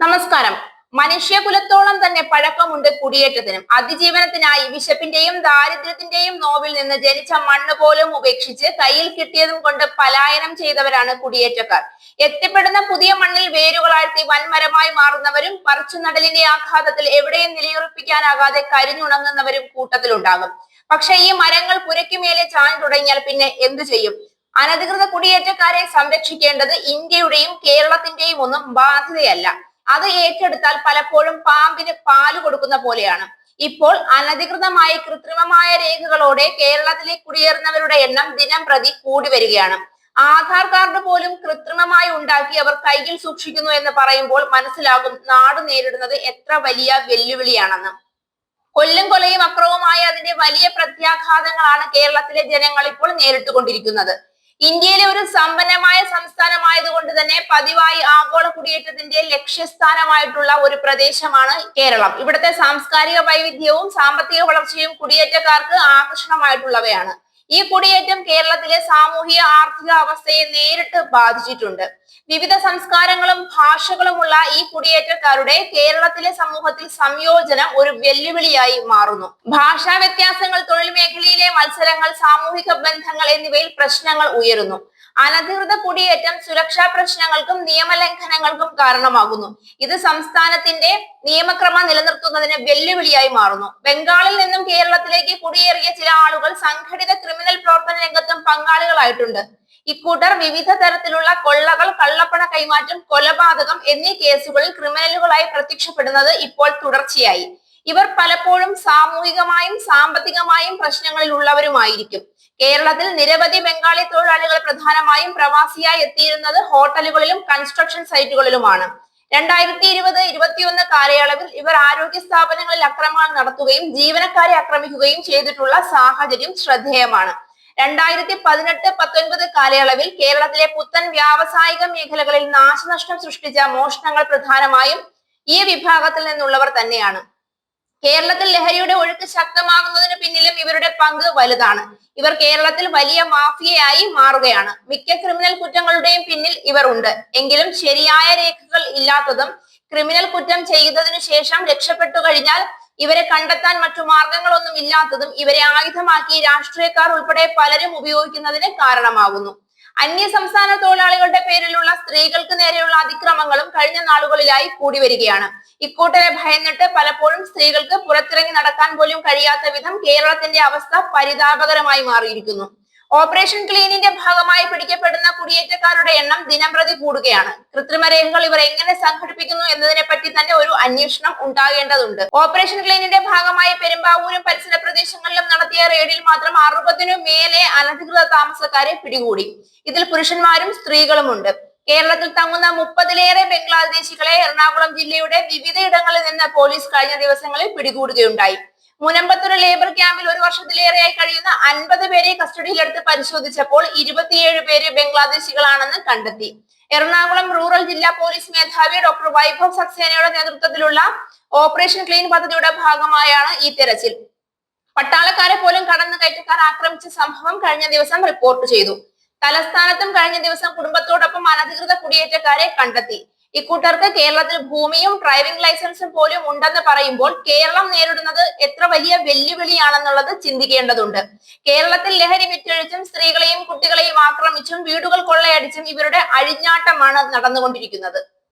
നമസ്കാരം. മനുഷ്യകുലത്തോളം തന്നെ പഴക്കമുണ്ട് കുടിയേറ്റത്തിനും. അതിജീവനത്തിനായി വിശപ്പിന്റെയും ദാരിദ്ര്യത്തിന്റെയും നോവിൽ നിന്ന് ജനിച്ച മണ്ണ് പോലും ഉപേക്ഷിച്ച് കയ്യിൽ കിട്ടിയതും കൊണ്ട് പലായനം ചെയ്തവരാണ് കുടിയേറ്റക്കാർ. എത്തിപ്പെടുന്ന പുതിയ മണ്ണിൽ വേരുകളാഴ്ത്തി വൻമരമായി മാറുന്നവരും പറിച്ചു നടലിന്റെ ആഘാതത്തിൽ എവിടെയും നിലയുറപ്പിക്കാനാകാതെ കരിഞ്ഞുണങ്ങുന്നവരും കൂട്ടത്തിലുണ്ടാകും. പക്ഷെ ഈ മരങ്ങൾ പുരയ്ക്കുമേലെ ചാഞ്ഞു തുടങ്ങിയാൽ പിന്നെ എന്തു ചെയ്യും? അനധികൃത കുടിയേറ്റക്കാരെ സംരക്ഷിക്കേണ്ടത് ഇന്ത്യയുടെയും കേരളത്തിന്റെയും ഒന്നും ബാധ്യതയല്ല. അത് ഏറ്റെടുത്താൽ പലപ്പോഴും പാമ്പിന് പാൽ കൊടുക്കുന്ന പോലെയാണ്. ഇപ്പോൾ അനധികൃതമായി കൃത്രിമമായ രേഖകളോടെ കേരളത്തിലെ കുടിയേറുന്നവരുടെ എണ്ണം ദിനം പ്രതി കൂടി വരികയാണ്. ആധാർ കാർഡ് പോലും കൃത്രിമമായി ഉണ്ടാക്കി അവർ കയ്യിൽ സൂക്ഷിക്കുന്നു എന്ന് പറയുമ്പോൾ മനസ്സിലാകും നാട് നേരിടുന്നത് എത്ര വലിയ വെല്ലുവിളിയാണെന്ന്. കൊല്ലും കൊലയും അക്രമവുമായ അതിന്റെ വലിയ പ്രത്യാഘാതങ്ങളാണ് കേരളത്തിലെ ജനങ്ങൾ ഇപ്പോൾ നേരിട്ടുകൊണ്ടിരിക്കുന്നത്. ഇന്ത്യയിലെ ഒരു സമ്പന്നമായ സംസ്ഥാനമായതുകൊണ്ട് തന്നെ പതിവായി ആഗോള കുടിയേറ്റത്തിന്റെ ലക്ഷ്യസ്ഥാനമായിട്ടുള്ള ഒരു പ്രദേശമാണ് കേരളം. ഇവിടുത്തെ സാംസ്കാരിക വൈവിധ്യവും സാമ്പത്തിക വളർച്ചയും കുടിയേറ്റക്കാർക്ക് ആകർഷണമായിട്ടുള്ളവയാണ്. ഈ കുടിയേറ്റം കേരളത്തിലെ സാമൂഹിക ആർത്ഥിക അവസ്ഥയെ നേരിട്ട് ബാധിച്ചിട്ടുണ്ട്. വിവിധ സംസ്കാരങ്ങളും ഭാഷകളുമുള്ള ഈ കുടിയേറ്റക്കാരുടെ കേരളത്തിലെ സമൂഹത്തിൽ സംയോജനം ഒരു വെല്ലുവിളിയായി മാറുന്നു. ഭാഷാ വ്യത്യാസങ്ങൾ തൊഴിൽ മേഖലയിലെ മത്സരങ്ങൾ സാമൂഹിക ബന്ധങ്ങൾ എന്നിവയിൽ പ്രശ്നങ്ങൾ ഉയരുന്നു. അനധികൃത കുടിയേറ്റം സുരക്ഷാ പ്രശ്നങ്ങൾക്കും നിയമലംഘനങ്ങൾക്കും കാരണമാകുന്നു. ഇത് സംസ്ഥാനത്തിന്റെ നിയമക്രമം നിലനിർത്തുന്നതിന് വെല്ലുവിളിയായി മാറുന്നു. ബംഗാളിൽ നിന്നും കേരളത്തിലേക്ക് കുടിയേറിയ ചില ആളുകൾ സംഘടിത ക്രിമിനൽ പ്രവർത്തന രംഗത്തും പങ്കാളികളായിട്ടുണ്ട്. ഇക്കൂട്ടർ വിവിധ തരത്തിലുള്ള കൊള്ളകൾ കള്ളപ്പണ കൈമാറ്റം കൊലപാതകം എന്നീ കേസുകളിൽ ക്രിമിനലുകളായി പ്രത്യക്ഷപ്പെടുന്നത് ഇപ്പോൾ തുടർച്ചയായി. ഇവർ പലപ്പോഴും സാമൂഹികമായും സാമ്പത്തികമായും പ്രശ്നങ്ങളിൽ ഉള്ളവരുമായിരിക്കും കേരളത്തിൽ നിരവധി ബംഗാളി തൊഴിലാളികൾ പ്രധാനമായും പ്രവാസിയായി എത്തിയിരുന്നത് ഹോട്ടലുകളിലും കൺസ്ട്രക്ഷൻ സൈറ്റുകളിലുമാണ് രണ്ടായിരത്തി ഇരുപത് ഇരുപത്തിയൊന്ന് കാലയളവിൽ ഇവർ ആരോഗ്യ സ്ഥാപനങ്ങളിൽ അക്രമങ്ങൾ നടത്തുകയും ജീവനക്കാരെ ആക്രമിക്കുകയും ചെയ്തിട്ടുള്ള സാഹചര്യം ശ്രദ്ധേയമാണ്. രണ്ടായിരത്തി പതിനെട്ട് പത്തൊൻപത് കാലയളവിൽ കേരളത്തിലെ പുത്തൻ വ്യാവസായിക മേഖലകളിൽ നാശനഷ്ടം സൃഷ്ടിച്ച മോഷണങ്ങൾ പ്രധാനമായും ഈ വിഭാഗത്തിൽ നിന്നുള്ളവർ തന്നെയാണ്. കേരളത്തിൽ ലഹരിയുടെ ഒഴുക്ക് ശക്തമാകുന്നതിന് പിന്നിലും ഇവരുടെ പങ്ക് വലുതാണ്. ഇവർ കേരളത്തിൽ വലിയ മാഫിയയായി മാറുകയാണ്. മിക്ക ക്രിമിനൽ കുറ്റങ്ങളുടെയും പിന്നിൽ ഇവർ ഉണ്ട്. എങ്കിലും ശരിയായ രേഖകൾ ഇല്ലാത്തതും ക്രിമിനൽ കുറ്റം ചെയ്തതിനു ശേഷം രക്ഷപ്പെട്ടു കഴിഞ്ഞാൽ ഇവരെ കണ്ടെത്താൻ മറ്റു മാർഗങ്ങളൊന്നും ഇല്ലാത്തതും ഇവരെ ആയുധമാക്കി രാഷ്ട്രീയക്കാർ ഉൾപ്പെടെ പലരും ഉപയോഗിക്കുന്നതിന് കാരണമാകുന്നു അന്യ സംസ്ഥാന തൊഴിലാളികളുടെ പേരിലുള്ള സ്ത്രീകൾക്ക് നേരെയുള്ള അതിക്രമങ്ങളും കഴിഞ്ഞ നാളുകളിലായി കൂടി വരികയാണ്. ഇക്കൂട്ടരെ ഭയന്നിട്ട് പലപ്പോഴും സ്ത്രീകൾക്ക് പുറത്തിറങ്ങി നടക്കാൻ പോലും കഴിയാത്ത വിധം കേരളത്തിന്റെ അവസ്ഥ പരിതാപകരമായി മാറിയിരിക്കുന്നു. ഓപ്പറേഷൻ ക്ലീനിന്റെ ഭാഗമായി പിടിക്കപ്പെടുന്ന കുടിയേറ്റക്കാരുടെ എണ്ണം ദിനംപ്രതി കൂടുകയാണ്. കൃത്രിമ രേഖകൾ ഇവർ എങ്ങനെ സംഘടിപ്പിക്കുന്നു എന്നതിനെ പറ്റി തന്നെ ഒരു അന്വേഷണം ഉണ്ടാകേണ്ടതുണ്ട്. ഓപ്പറേഷൻ ക്ലീനിന്റെ ഭാഗമായി പെരുമ്പാവൂരും പരിസര പ്രദേശങ്ങളിലും നടത്തിയ റെയ്ഡിൽ മാത്രം അറുപതിനു മേലെ അനധികൃത താമസക്കാരെ പിടികൂടി. ഇതിൽ പുരുഷന്മാരും സ്ത്രീകളുമുണ്ട്. കേരളത്തിൽ തങ്ങുന്ന മുപ്പതിലേറെ ബംഗ്ലാദേശികളെ എറണാകുളം ജില്ലയുടെ വിവിധയിടങ്ങളിൽ നിന്ന് പോലീസ് കഴിഞ്ഞ ദിവസങ്ങളിൽ പിടികൂടുകയുണ്ടായി. മുനമ്പത്തൂർ ലേബർ ക്യാമ്പിൽ ഒരു വർഷത്തിലേറെയായി കഴിയുന്ന അൻപത് പേരെ കസ്റ്റഡിയിലെടുത്ത് പരിശോധിച്ചപ്പോൾ ഇരുപത്തിയേഴ് പേര് ബംഗ്ലാദേശികളാണെന്ന് കണ്ടെത്തി. എറണാകുളം റൂറൽ ജില്ലാ പോലീസ് മേധാവി ഡോക്ടർ വൈഭവ് സക്സേനയുടെ നേതൃത്വത്തിലുള്ള ഓപ്പറേഷൻ ക്ലീൻ പദ്ധതിയുടെ ഭാഗമായാണ് ഈ തെരച്ചിൽ. പട്ടാളക്കാരെ പോലും കടന്നു കയറ്റക്കാർ ആക്രമിച്ച സംഭവം കഴിഞ്ഞ ദിവസം റിപ്പോർട്ട് ചെയ്തു. തലസ്ഥാനത്തും കഴിഞ്ഞ ദിവസം കുടുംബത്തോടൊപ്പം അനധികൃത കുടിയേറ്റക്കാരെ കണ്ടെത്തി. ഇക്കൂട്ടർക്ക് കേരളത്തിൽ ഭൂമിയും ഡ്രൈവിംഗ് ലൈസൻസും പോലും ഉണ്ടെന്ന് പറയുമ്പോൾ കേരളം നേരിടുന്നത് എത്ര വലിയ വെല്ലുവിളിയാണെന്നുള്ളത് ചിന്തിക്കേണ്ടതുണ്ട്. കേരളത്തിൽ ലഹരി വിറ്റഴിച്ചും സ്ത്രീകളെയും കുട്ടികളെയും ആക്രമിച്ചും വീടുകൾ കൊള്ളയടിച്ചും ഇവരുടെ അഴിഞ്ഞാട്ടമാണ് നടന്നുകൊണ്ടിരിക്കുന്നത്.